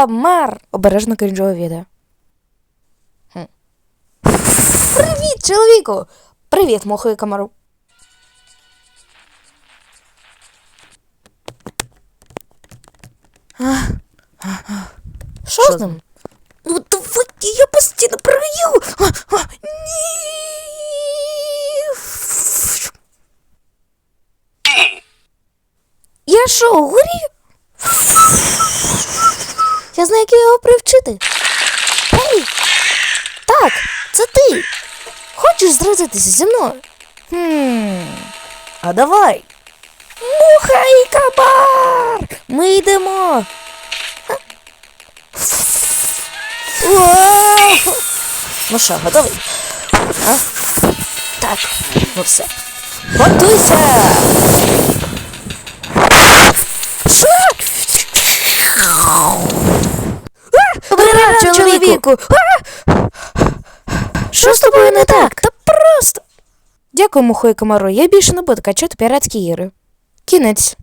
Камар! Обережно крінжове відео. Хм. Привіт, чоловіку! Привіт, мохою комару. Що з ним? Ну давайте я постійно а, ні. Я що, горі? Я знаю, як його привчити. Гей! Так, це ти. Хочеш зразитися зі мною? Хм. А давай. Муха і кабар! Ми йдемо. Ну що, готовий? А? Так, ну все. Готуйся! Що? Обирай, чоловіку! Що з тобою не так? Та просто. Дякую, мухою комару. Я більше не буду качати піратські ігри. Кінець.